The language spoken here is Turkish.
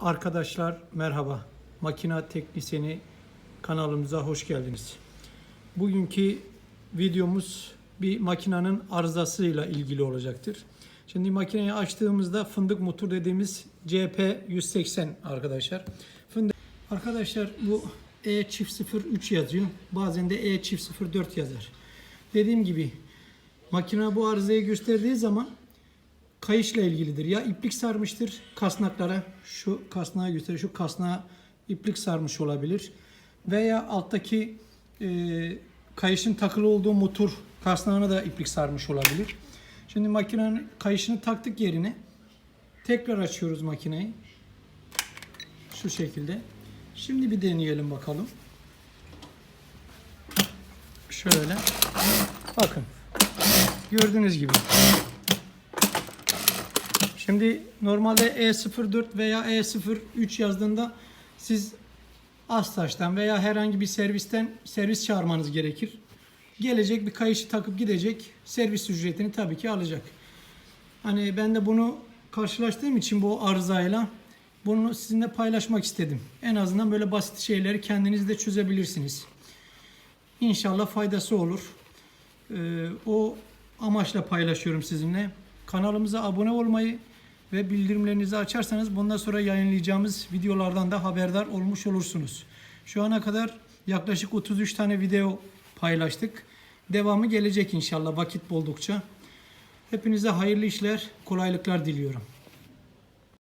Arkadaşlar merhaba. Makina Teknisyeni kanalımıza hoş geldiniz. Bugünkü videomuz bir makinenin arızasıyla ilgili olacaktır. Şimdi makineyi açtığımızda fındık motor dediğimiz CP180 arkadaşlar. Fındık Arkadaşlar bu E çift 03 yazıyor. Bazen de E çift 04 yazar. Dediğim gibi makine bu arızayı gösterdiği zaman kayışla ilgilidir. Ya iplik sarmıştır kasnaklara. Şu kasnağı göster, şu kasnağa iplik sarmış olabilir. Veya alttaki e, kayışın takılı olduğu motor kasnağına da iplik sarmış olabilir. Şimdi makinenin kayışını taktık yerine tekrar açıyoruz makineyi. Şu şekilde. Şimdi bir deneyelim bakalım. Şöyle. Bakın. Gördüğünüz gibi. Şimdi normalde E04 veya E03 yazdığında siz Astaş'tan veya herhangi bir servisten servis çağırmanız gerekir. Gelecek bir kayışı takıp gidecek. Servis ücretini tabii ki alacak. Hani ben de bunu karşılaştığım için bu arızayla bunu sizinle paylaşmak istedim. En azından böyle basit şeyleri kendiniz de çözebilirsiniz. İnşallah faydası olur. Ee, o amaçla paylaşıyorum sizinle. Kanalımıza abone olmayı ve bildirimlerinizi açarsanız bundan sonra yayınlayacağımız videolardan da haberdar olmuş olursunuz. Şu ana kadar yaklaşık 33 tane video paylaştık. Devamı gelecek inşallah vakit buldukça. Hepinize hayırlı işler, kolaylıklar diliyorum.